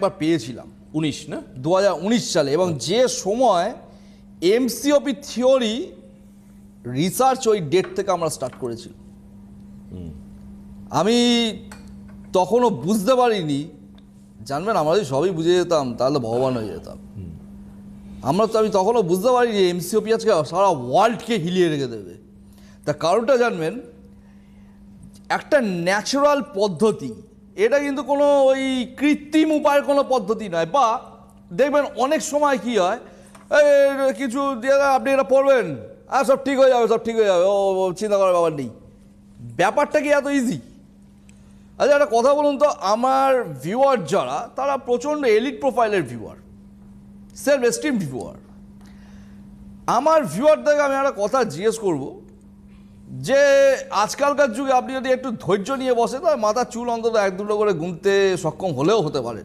একবার পেয়েছিলাম। উনিশ না? দু হাজার উনিশ সালে এবং যে সময় এমসিওপি থিওরি রিসার্চ ওই ডেট থেকে আমরা স্টার্ট করেছি আমি তখনও বুঝতে পারিনি জানবেন আমরা যদি সবই বুঝে যেতাম তাহলে ভগবান হয়ে যেতাম। আমরা তো আমি তখনও বুঝতে পারিনি যে এমসিওপি আজকে সারা ওয়ার্ল্ডকে হিলিয়ে রেখে দেবে। তা কারণটা জানবেন একটা ন্যাচারাল পদ্ধতি এটা কিন্তু কোনো ওই কৃত্রিম উপায়ের কোনো পদ্ধতি নয়। বা দেখবেন অনেক সময় কি হয় কিছু আপনি এটা পড়বেন আর সব ঠিক হয়ে যাবে সব ঠিক হয়ে যাবে ও ও, চিন্তা করার ব্যাপার নেই। ব্যাপারটা কি এত ইজি আচ্ছা একটা কথা বলুন তো আমার ভিউয়ার যারা তারা প্রচণ্ড এলিট প্রোফাইলের ভিউয়ার সেলফ এস্টিম ভিউয়ার আমার ভিউয়ারদেরকে আমি একটা কথা জিজ্ঞেস করব যে আজকালকার যুগে আপনি যদি একটু ধৈর্য নিয়ে বসে তাহলে মাথার চুল অন্তত এক দুটো করে গুনতে সক্ষম হলেও হতে পারে।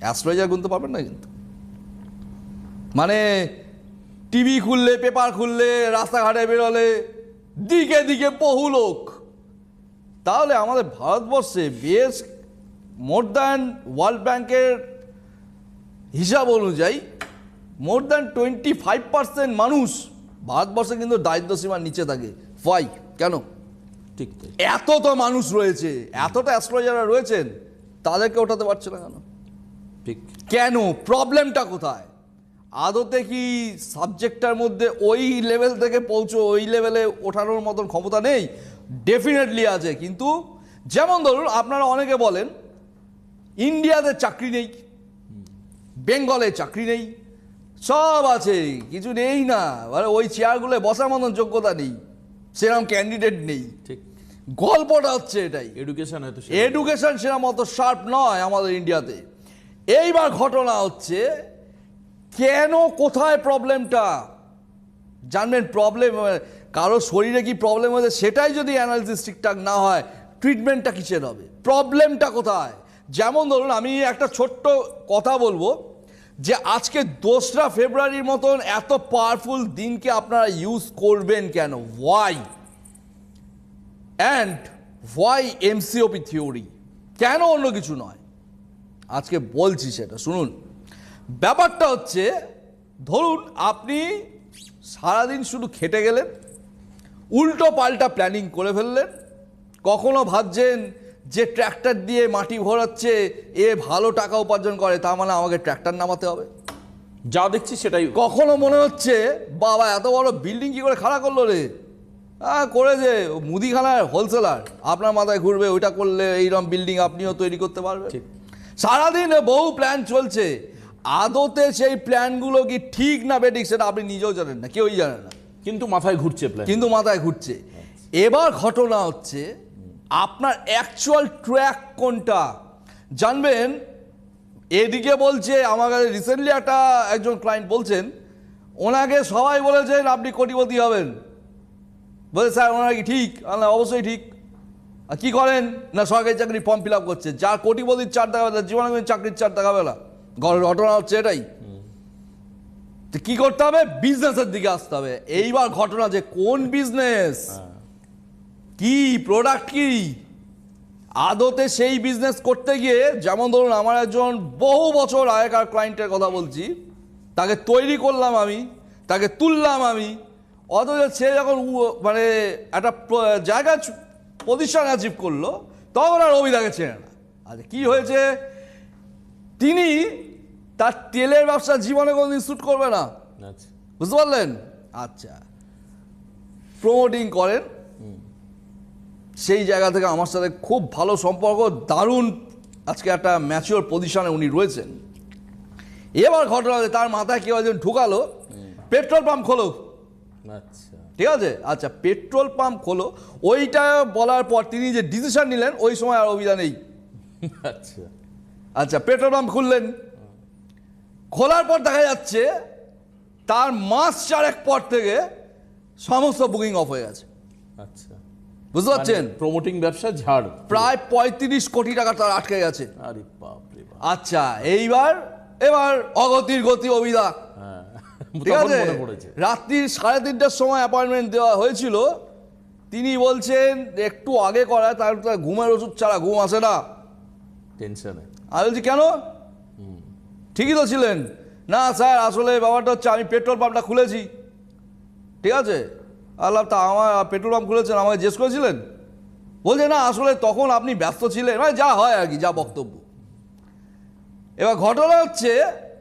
অ্যাস্ট্রোলজার গুনতে পারবেন না কিন্তু। মানে টিভি খুললে পেপার খুললে, রাস্তাঘাটে বেরোলে, দিকে দিকে বহু লোক। তাহলে আমাদের ভারতবর্ষে বেশ মোর দ্যান ওয়ার্ল্ড ব্যাংকের হিসাব অনুযায়ী more than twenty five percent মানুষ ভারতবর্ষে কিন্তু দারিদ্র সীমার নিচে থাকে। ফাই কেন? ঠিক এত তো মানুষ রয়েছে এতটা অ্যাস্ট্রোলজাররা রয়েছেন তাদেরকে ওঠাতে পারছে না কেন? ঠিক। কেন? প্রবলেমটা কোথায়? আদতে কি সাবজেক্টটার মধ্যে ওই লেভেল থেকে পৌঁছো ওই লেভেলে ওঠানোর মতন ক্ষমতা নেই? ডেফিনেটলি আছে কিন্তু যেমন ধরুন আপনারা অনেকে বলেন ইন্ডিয়াতে চাকরি নেই বেঙ্গলে চাকরি নেই সব আছে কিছু নেই না। মানে ওই চেয়ারগুলো বসার মতন যোগ্যতা নেই। সেরকম ক্যান্ডিডেট নেই। ঠিক। গল্পটা হচ্ছে এটাই। এডুকেশন হয়তো এডুকেশন সেরকম অত শার্প নয় আমাদের ইন্ডিয়াতে এইবার ঘটনা হচ্ছে কেন কোথায় প্রবলেমটা জানবেন প্রবলেম কারও শরীরে কি প্রবলেম হয়েছে সেটাই যদি অ্যানালিসিস ঠিকঠাক না হয় ট্রিটমেন্টটা কিসের হবে? প্রবলেমটা কোথায়? যেমন ধরুন আমি একটা ছোট্ট কথা বলব। যে আজকে দোসরা ফেব্রুয়ারির মতন এত পাওয়ারফুল দিনকে আপনারা ইউজ করবেন কেন? Why and why MCOP theory কেন অন্য কিছু নয়? আজকে বলছি সেটা, শুনুন। ব্যাপারটা হচ্ছে, ধরুন আপনি সারাদিন শুধু খেটে গেলেন, উল্টো পাল্টা প্ল্যানিং করে ফেললেন, কখনো ভাবছেন যে ট্র্যাক্টর দিয়ে মাটি ভরাচ্ছে এ ভালো টাকা উপার্জন করে তার মানে আমাকে ট্র্যাক্টর নামাতে হবে। যা দেখছি সেটাই। কখনো মনে হচ্ছে বাবা এত বড় বিল্ডিং কি করে খাড়া করল রে? হ্যাঁ করেছে ও মুদিখানার হোলসেলার। আপনার মাথায় ঘুরবে ওইটা করলে এইরকম বিল্ডিং আপনিও তৈরি করতে পারবেন। ঠিক। সারাদিন বহু প্ল্যান চলছে। আদতে সেই প্ল্যানগুলো কি ঠিক না বেঠিক সেটা আপনি নিজেও জানেন না কেউই জানে না। কিন্তু মাথায় ঘুরছে প্ল্যান কিন্তু মাথায় ঘুরছে। এবার ঘটনা হচ্ছে আপনার অ্যাকচুয়াল ট্র্যাক কোনটা? জানবেন? এদিকে বলছে, আমার কাছে রিসেন্টলি একটা একজন ক্লায়েন্ট বলছেন, ওনাকে সবাই বলেছেন আপনি কোটিপতি হবেন। বলে স্যার, ওনারা কি ঠিক? আমি অবশ্যই ঠিক। আর কি করেন? না, সরকারি চাকরি ফর্ম ফিল আপ করছে। যার কোটিপতির চার দেখাবে না জীবনে চাকরির চার না ঘরের ঘটনা হচ্ছে এটাই। তো কি করতে হবে? বিজনেসের দিকে আসতে হবে। এইবার ঘটনা যে কোন বিজনেস কি প্রোডাক্ট কি? আদতে সেই বিজনেস করতে গিয়ে যেমন ধরুন আমার একজন বহু বছর আগেকার ক্লায়েন্টের কথা বলছি তাকে তৈরি করলাম আমি তাকে তুললাম আমি অথচ সে যখন মানে একটা জায়গা পজিশন অ্যাচিভ করল তখন আর অভিদাকে চেনে না। আচ্ছা কি হয়েছে? তিনি তার তেলের ব্যবসা জীবনে কোনোদিন শ্যুট করবে না। আচ্ছা। বুঝতে পারলেন? আচ্ছা। প্রমোটিং করেন। সেই জায়গা থেকে আমার সাথে খুব ভালো সম্পর্ক দারুণ আজকে একটা ম্যাচিওর পজিশনে উনি রয়েছেন। এবার ঘটনা তার মাথায় কেউ একজন ঢুকালো পেট্রোল পাম্প খোলো। আচ্ছা। ঠিক আছে? আচ্ছা পেট্রোল পাম্প খোলো ওইটা বলার পর তিনি যে ডিসিশন নিলেন ওই সময় আর অভিযান নেই। আচ্ছা। আচ্ছা পেট্রোল পাম্প খুললেন। খোলার পর দেখা যাচ্ছে তার মাস চারেক পর থেকে সমস্ত বুকিং অফ হয়ে গেছে। আচ্ছা। বুঝতে পারছেন? প্রমোটিং ব্যবসা ঝাড়। প্রায় পঁয়ত্রিশ কোটি টাকা তার আটকে গেছে। আরে বাপ। রে আচ্ছা এইবার এবার অগতির গতি অবিদা হ্যাঁ। ঠিক আছে? মনে রাত্রির সাড়ে তিনটার সময় অ্যাপয়েন্টমেন্ট দেওয়া হয়েছিল। তিনি বলছেন একটু আগে করায় তার তার ঘুমের ওষুধ ছাড়া ঘুম আসে না। টেনশনে আমি বলছি কেন? ঠিকই তো ছিলেন। না স্যার আসলে ব্যাপারটা হচ্ছে আমি পেট্রোল পাম্পটা খুলেছি। ঠিক আছে? আল্লাহ তা আমার পেট্রোল পাম্প খুলেছেন আমাকে জিজ্ঞেস করেছিলেন? বলছে না আসলে তখন আপনি ব্যস্ত ছিলেন। মানে যা হয় আর কি যা বক্তব্য। এবার ঘটনা হচ্ছে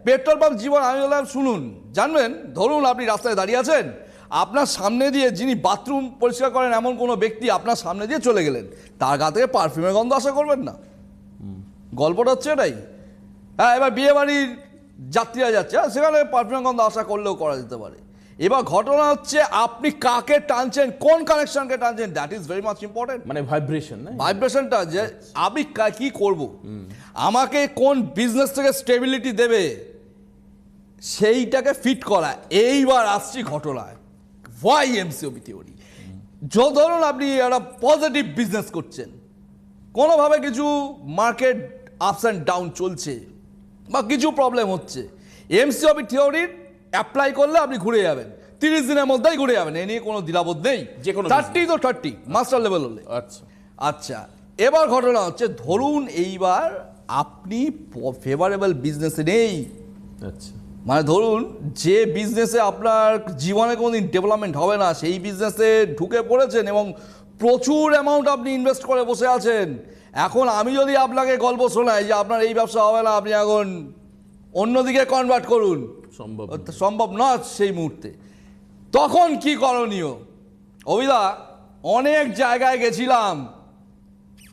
পেট্রোল পাম্প জীবন আমি বললাম শুনুন জানবেন? ধরুন আপনি রাস্তায় দাঁড়িয়ে আছেন আপনার সামনে দিয়ে যিনি বাথরুম পরিষ্কার করেন এমন কোনো ব্যক্তি আপনার সামনে দিয়ে চলে গেলেন তার গা থেকে পারফিউমের গন্ধ আশা করবেন না? গল্পটা হচ্ছে এটাই। হ্যাঁ এবার বিয়ে বাড়ির যাত্রীরা যাচ্ছে হ্যাঁ, সেখানে পারফিউমের গন্ধ আশা করলেও করা যেতে পারে। এবার ঘটনা হচ্ছে আপনি কাকে টানছেন কোন কানেকশনকে টানছেন? That is very much important মানে ভাইব্রেশন ভাইব্রেশনটা যে আমি কা- কি করব? আমাকে কোন বিজনেস থেকে স্টেবিলিটি দেবে সেইটাকে ফিট করা। এইবার আসছি ঘটনায়। ওয়াই এমসিওবি থিওরি ধরুন আপনি একটা পজিটিভ বিজনেস করছেন। কোনোভাবে কিছু মার্কেট আপস অ্যান্ড ডাউন চলছে বা কিছু প্রবলেম হচ্ছে। এমসিওবি থিওরির অ্যাপ্লাই করলে আপনি ঘুরে যাবেন। তিরিশ দিনের মধ্যেই ঘুরে যাবেন এ নিয়ে কোনো দ্বিধাবোধ নেই। যে কোনো থার্টি তো থার্টি মাস্টার লেভেল হলে। আচ্ছা। আচ্ছা এবার ঘটনা হচ্ছে ধরুন এইবার আপনি ফেভারেবল বিজনেসে নেই। আচ্ছা। মানে ধরুন যে বিজনেসে আপনার জীবনে কোনোদিন ডেভেলপমেন্ট হবে না সেই বিজনেসে ঢুকে পড়েছেন এবং প্রচুর অ্যামাউন্ট আপনি ইনভেস্ট করে বসে আছেন। এখন আমি যদি আপনাকে গল্প শোনাই যে আপনার এই ব্যবসা হবে না আপনি এখন অন্যদিকে কনভার্ট করুন। সম্ভব। সম্ভব নয় সেই মুহূর্তে। তখন কি করণীয়? অভিদা অনেক জায়গায় গেছিলাম।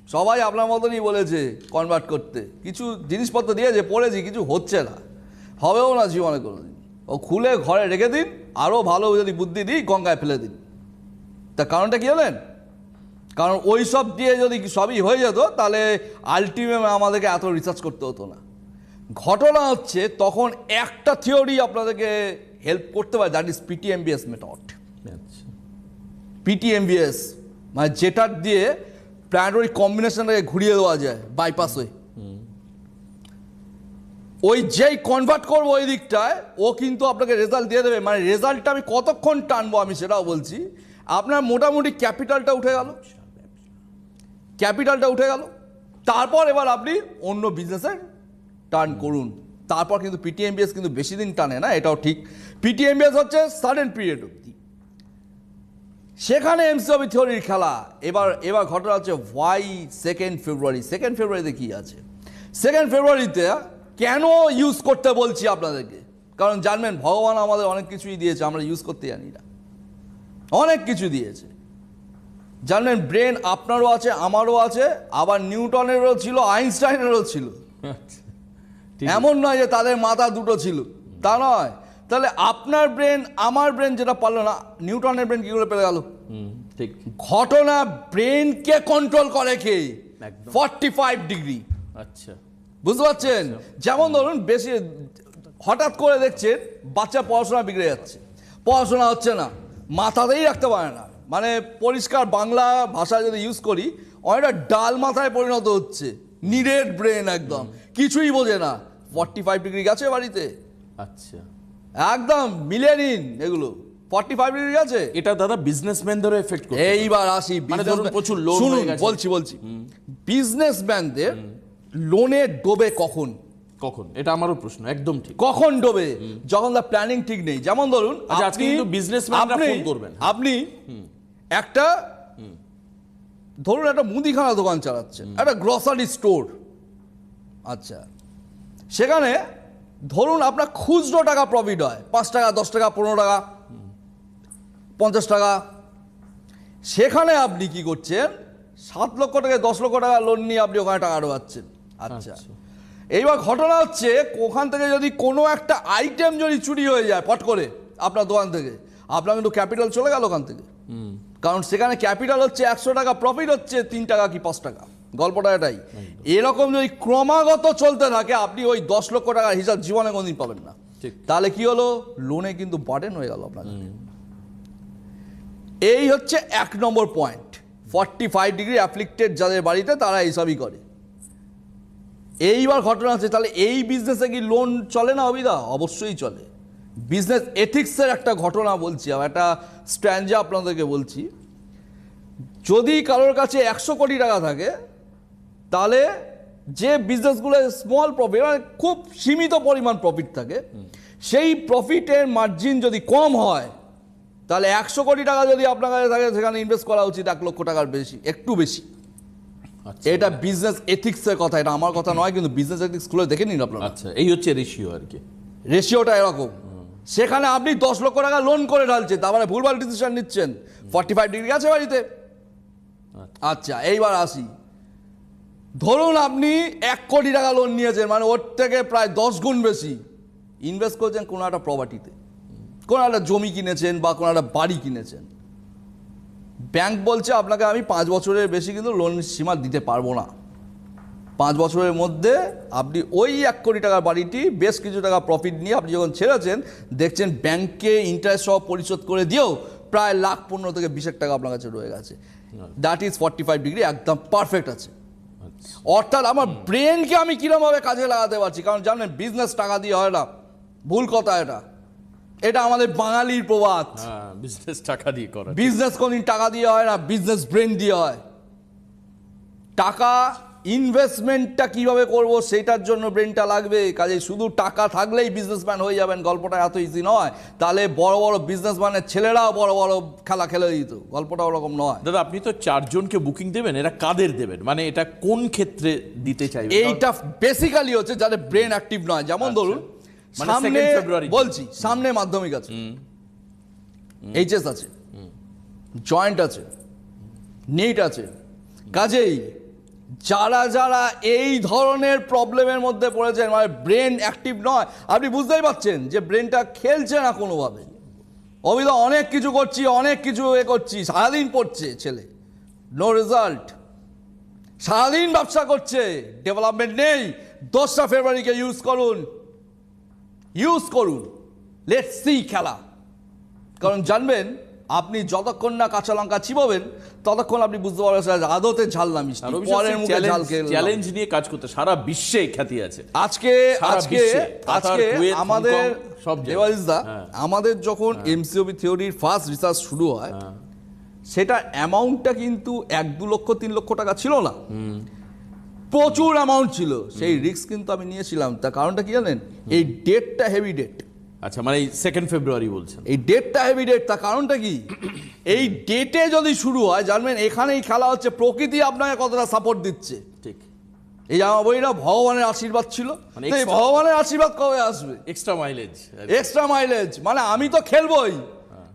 সবাই আপনার মতনই বলেছে কনভার্ট করতে। কিছু জিনিসপত্র দিয়েছে পড়েছি কিছু হচ্ছে না। হবেও না জীবনে কোনোদিন। ও খুলে ঘরে রেখে দিন আরও ভালো যদি বুদ্ধি দিই গঙ্গায় ফেলে দিন। তা কারণটা কি হলেন কারণ ওই সব দিয়ে যদি সবই হয়ে যেত তাহলে আলটিমেট আমাদেরকে এত রিসার্চ করতে হতো না। ঘটনা হচ্ছে তখন একটা থিওরি আপনাদেরকে হেল্প করতে পারে দ্যাট ইজ পিটিএমবিএস মেথড আচ্ছা। পিটিএমবিএস মানে যেটার দিয়ে প্ল্যানেটরি কম্বিনেশনটাকে ঘুরিয়ে দেওয়া যায় বাইপাস হয়ে। ওই যেই কনভার্ট করব ওই দিকটায় ও কিন্তু আপনাকে রেজাল্ট দিয়ে দেবে। মানে রেজাল্টটা আমি কতক্ষণ টানবো আমি সেটাও বলছি। আপনার মোটামুটি ক্যাপিটালটা উঠে গেল। ক্যাপিটালটা উঠে গেল। তারপর এবার আপনি অন্য বিজনেসে টার্ন করুন। তারপর কিন্তু পিটিএমবিএস কিন্তু বেশি দিন টানে না এটাও ঠিক। পিটিএমবিএস হচ্ছে সাডেন পিরিয়ড অব্দি সেখানে এমসিওবি থিওরির খেলা। এবার এবার ঘটনা হচ্ছে ওয়াই সেকেন্ড ফেব্রুয়ারি সেকেন্ড ফেব্রুয়ারিতে কি আছে? সেকেন্ড ফেব্রুয়ারিতে কেন ইউজ করতে বলছি আপনাদেরকে? কারণ জানবেন ভগবান আমাদের অনেক কিছুই দিয়েছে আমরা ইউজ করতে জানি না। অনেক কিছু দিয়েছে। জানবেন ব্রেন আপনারও আছে আমারও আছে আবার নিউটনেরও ছিল আইনস্টাইনেরও ছিল। আচ্ছা। এমন নয় যে তাদের মাথা দুটো ছিল। তা নয়। তাহলে আপনার ব্রেন আমার ব্রেন যেটা পারল না নিউটনের ব্রেন কি করে পেরে গেল? ঠিক। ঘটনা ব্রেনকে কন্ট্রোল করে কে। ফর্টি ফাইভ ডিগ্রি আচ্ছা। বুঝতে পারছেন? যেমন ধরুন বেশি হঠাৎ করে দেখছেন বাচ্চা পড়াশোনা বিগড়ে যাচ্ছে। পড়াশোনা হচ্ছে না। মাথাতেই রাখতে পারে না। মানে পরিষ্কার বাংলা ভাষা যদি ইউজ করি অনেকটা ডাল মাথায় পরিণত হচ্ছে। নিরেট ব্রেন একদম। কিছুই বোঝে না। ফর্টি ফাইভ ডিগ্রি গেছে বাড়িতে। আচ্ছা। একদম মিলে নিন এগুলো। ফর্টি ফাইভ ডিগ্রি গেছে। এটা দাদা বিজনেসম্যানদেরও এফেক্ট করে এইবার আসি মানে প্রচুর loan শুনুন বলছি বলছি। বিজনেসম্যানদের লোনে ডোবে কখন? কখন? এটা আমারও প্রশ্ন একদম ঠিক। কখন ডোবে? যখন তার প্ল্যানিং ঠিক নেই। যেমন ধরুন আচ্ছা, আজকে কিন্তু businessman রা আপনি করবেন। আপনি একটা ধরুন একটা মুদিখানা দোকান চালাচ্ছেন। একটা গ্রসারি স্টোর আচ্ছা। সেখানে ধরুন আপনার খুচরো টাকা প্রফিট হয় পাঁচ টাকা দশ টাকা পনেরো টাকা পঞ্চাশ টাকা। সেখানে আপনি কি করছেন? সাত লক্ষ টাকা দশ লক্ষ টাকা লোন নিয়ে আপনি ওখানে টাকা ঢোকাচ্ছেন। আচ্ছা। আচ্ছা। এইবার ঘটনা হচ্ছে ওখান থেকে যদি কোনো একটা আইটেম যদি চুরি হয়ে যায় পট করে আপনার দোকান থেকে আপনার কিন্তু ক্যাপিটাল চলে গেল ওখান থেকে। কারণ সেখানে ক্যাপিটাল হচ্ছে একশো টাকা প্রফিট হচ্ছে তিন টাকা কি পাঁচ টাকা। গল্পটা এটাই। এরকম যদি ক্রমাগত চলতে থাকে আপনি ওই দশ লক্ষ টাকার হিসাব জীবনে কোনদিন পাবেন না। ঠিক। তাহলে কি হলো? লোনে কিন্তু বার্ডেন হয়ে গেল আপনার এই হচ্ছে এক নম্বর point forty five degree afflicted যাদের বাড়িতে তারা এইসবই করে। এইবার ঘটনা হচ্ছে তাহলে এই বিজনেসে কি লোন চলে না অবিদা অবশ্যই চলে। বিজনেস এথিক্সের একটা ঘটনা বলছি আমি একটা স্ট্যান্ডে আপনাদেরকে বলছি। যদি কারোর কাছে একশো কোটি টাকা থাকে তাহলে যে বিজনেসগুলো স্মল প্রফিট মানে খুব সীমিত পরিমাণ প্রফিট থাকে সেই প্রফিটের মার্জিন যদি কম হয় তাহলে একশো কোটি টাকা যদি আপনার কাছে থাকে সেখানে ইনভেস্ট করা উচিত এক লক্ষ টাকার বেশি একটু বেশি। আচ্ছা। এটা বিজনেস এথিক্সের কথা এটা আমার কথা নয় কিন্তু বিজনেস এথিক্স খুলে দেখে নিন আপনার। আচ্ছা এই হচ্ছে রেশিও আর কি। রেশিওটা এরকম। সেখানে আপনি দশ লক্ষ টাকা লোন করে ঢালছেন তার মানে ভুলভাল ডিসিশন নিচ্ছেন। ফর্টি ফাইভ ডিগ্রি আছে বাড়িতে। আচ্ছা এইবার আসি। ধরুন আপনি এক কোটি টাকা লোন নিয়েছেন মানে ওর থেকে প্রায় দশ গুণ বেশি। ইনভেস্ট করেছেন কোনো একটা প্রপার্টিতে কোনো একটা জমি কিনেছেন বা কোনো একটা বাড়ি কিনেছেন। ব্যাংক বলছে আপনাকে আমি পাঁচ বছরের বেশি কিন্তু লোন সীমা দিতে পারব না। পাঁচ বছরের মধ্যে আপনি ওই এক কোটি টাকার বাড়িটি বেশ কিছু টাকা প্রফিট নিয়ে আপনি যখন ছেড়েছেন দেখছেন ব্যাংকে ইন্টারেস্ট সহ পরিশোধ করে দিয়েও প্রায় লাখ পনেরো থেকে বিশেক টাকা আপনার কাছে রয়ে গেছে। That is forty five degree একদম পারফেক্ট আছে। অর্থাৎ আমার ব্রেনকে আমি কিরমভাবে কাজে লাগাতে পারছি? কারণ জানেন বিজনেস টাকা দিয়ে হয় না। ভুল কথা এটা। এটা আমাদের বাঙালির প্রবাদ। হ্যাঁ বিজনেস টাকা দিয়ে করে। বিজনেস কোনদিন টাকা দিয়ে হয় না বিজনেস ব্রেন দিয়ে হয়। টাকা ইনভেস্টমেন্টটা কীভাবে করব সেটার জন্য ব্রেনটা লাগবে? কাজে শুধু টাকা থাকলেই বিজনেসম্যান হয়ে যাবেন গল্পটা এত ইজি নয়। তাহলে বড় বড় বিজনেসম্যানের ছেলেরাও বড় বড় খেলা খেলে দিত গল্পটা ওরকম নয়। দাদা আপনি তো চারজনকে বুকিং দেবেন এরা কাদের দেবেন? মানে এটা কোন ক্ষেত্রে দিতে চাইবেন? এইটা বেসিক্যালি হচ্ছে যাদের ব্রেন অ্যাক্টিভ নয়। যেমন ধরুন মানে সামনে ফেব্রুয়ারি। বলছি সামনে মাধ্যমিক আছে। এইচএস আছে। জয়েন্ট আছে। নিট আছে। কাজেই যারা যারা এই ধরনের প্রবলেমের মধ্যে পড়েছেন মানে ব্রেন অ্যাক্টিভ নয়, আপনি বুঝতেই পারছেন যে ব্রেনটা খেলছে না কোনোভাবে। অবিধ অনেক কিছু করছি, অনেক কিছু এ করছি, সারাদিন পড়ছে ছেলে। নো রেজাল্ট সারাদিন ব্যবসা করছে ডেভেলপমেন্ট নেই। দশটা ফেব্রুয়ারিকে ইউজ করুন। ইউজ করুন। লেট সি খেলা। কারণ জানবেন আপনি যতক্ষণ না কাঁচা লঙ্কা চিবাবেন ততক্ষণ আপনি বুঝতে পারবেন আদতে ঝাল না মিষ্টি। পরের মুখে ঝাল চ্যালেঞ্জ নিয়ে কাজ করতে সারা বিশ্বে খ্যাতি আছে। আজকে আজকে আজকে আমাদের সব। দেওয়ালিসদা হ্যাঁ। আমাদের যখন এমসিওবি থিওরির ফার্স্ট রিসার্চ শুরু হয় সেটা অ্যামাউন্টটা কিন্তু এক দু লক্ষ তিন লক্ষ টাকা ছিল না। প্রচুর অ্যামাউন্ট ছিল। সেই রিস্ক কিন্তু আমি নিয়েছিলাম। তার কারণটা কি জানেন? এই ডেটটা হেভি ডেট আচ্ছা মানে সেকেন্ড ফেব্রুয়ারি বলছেন। এই ডেটটা হেভি ডেট তার কারণটা কি? এই ডেটে যদি শুরু হয় জানবেন এখানেই খেলা হচ্ছে প্রকৃতি আপনাকে কতটা সাপোর্ট দিচ্ছে। ঠিক। এই আমার বইটা ভগবানের আশীর্বাদ ছিল। মানে এই ভগবানের আশীর্বাদ কবে আসবে? এক্সট্রা মাইলেজ এক্সট্রা মাইলেজ মানে আমি তো খেলবই।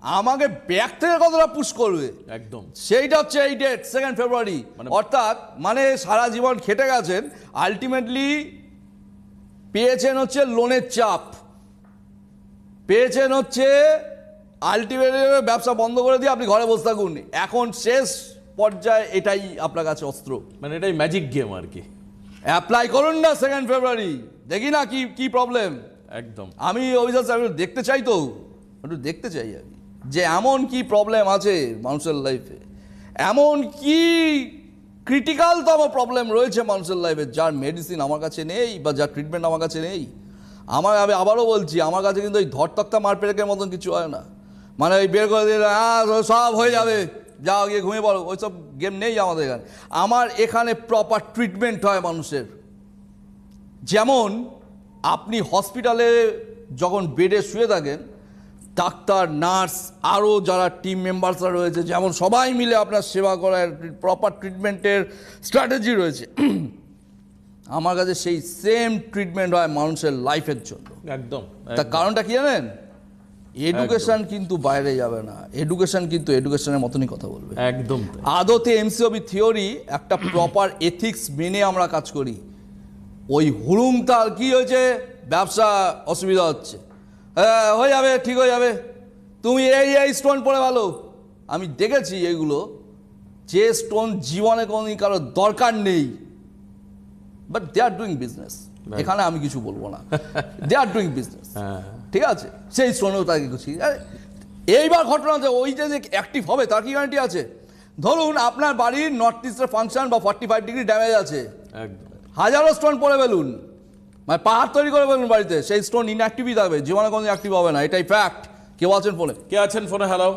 আমাকে ব্যাক থেকে কতটা পুশ করবে? একদম। সেইটা হচ্ছে এই ডেট সেকেন্ড ফেব্রুয়ারি মানে- অর্থাৎ মানে সারা জীবন খেটে গেছেন আলটিমেটলি পেয়েছেন হচ্ছে লোনের চাপ। পেয়েছেন হচ্ছে আলটিমেটলি ব্যবসা বন্ধ করে দিয়ে আপনি ঘরে বসে থাকুন। এখন শেষ পর্যায়ে এটাই আপনার কাছে অস্ত্র। মানে এটাই ম্যাজিক গেম আর কি। অ্যাপ্লাই করুন না সেকেন্ড ফেব্রুয়ারি দেখি না কি কি প্রবলেম একদম। আমি অভিযোগ সাহেব দেখতে চাই তো। একটু দেখতে চাই আমি যে এমন কি প্রবলেম আছে মানুষের লাইফে এমন কি ক্রিটিক্যালতম প্রবলেম রয়েছে মানুষের লাইফে যার মেডিসিন আমার কাছে নেই বা যার ট্রিটমেন্ট আমার কাছে নেই? আমার আমি আবারও বলছি, আমার কাছে কিন্তু ওই ধরতক্তা মারপেটেকের মতন কিছু হয় না। মানে ওই বের করে দিলে সব হয়ে যাবে, যাও গিয়ে ঘুমিয়ে পড়ো। ওইসব গেম নেই আমাদের এখানে। আমার এখানে প্রপার ট্রিটমেন্ট হয় মানুষের। যেমন আপনি হসপিটালে যখন বেডে শুয়ে থাকেন ডাক্তার নার্স আরও যারা টিম মেম্বার্সরা রয়েছে, যেমন সবাই মিলে আপনার সেবা করার প্রপার ট্রিটমেন্টের স্ট্র্যাটেজি রয়েছে। আমার কাছে সেই সেম ট্রিটমেন্ট হয় মানুষের লাইফের জন্য। একদম তার কারণটা কি জানেন? এডুকেশন কিন্তু বাইরে যাবে না। এডুকেশন কিন্তু এডুকেশনের মতনই কথা বলবে। একদম। আদতে এমসিওবি থিওরি একটা প্রপার এথিক্স মেনে আমরা কাজ করি। ওই হুড়ুম তাল কি হয়েছে? ব্যবসা অসুবিধা হচ্ছে। হ্যাঁ হয়ে যাবে ঠিক হয়ে যাবে। তুমি এই এই স্টোন পড়ে ভালো। আমি দেখেছি এগুলো। যে স্টোন জীবনে কোনোদিন কারোর দরকার নেই। But they are doing business এখানে আমি কিছু বলব না। দে আর ডুইং বিজনেস ঠিক আছে? সেই স্টোনেও তাকে কিছু এইবার ঘটনা হচ্ছে ওই যে অ্যাক্টিভ হবে তার কি গ্যারান্টি আছে? ধরুন আপনার বাড়ির নর্থ ইস্টের ফাংশন বা ফর্টি ফাইভ ডিগ্রি ড্যামেজ আছে হাজারো স্টোন পরে বেলুন মানে পাহাড় তৈরি করে ফেলুন বাড়িতে। সেই স্টোন ইনঅ্যাক্টিভই থাকবে। জীবনে কোনো অ্যাক্টিভ হবে না। এটাই ফ্যাক্ট কেউ আছেন ফোনে কে আছেন ফোনে হ্যালো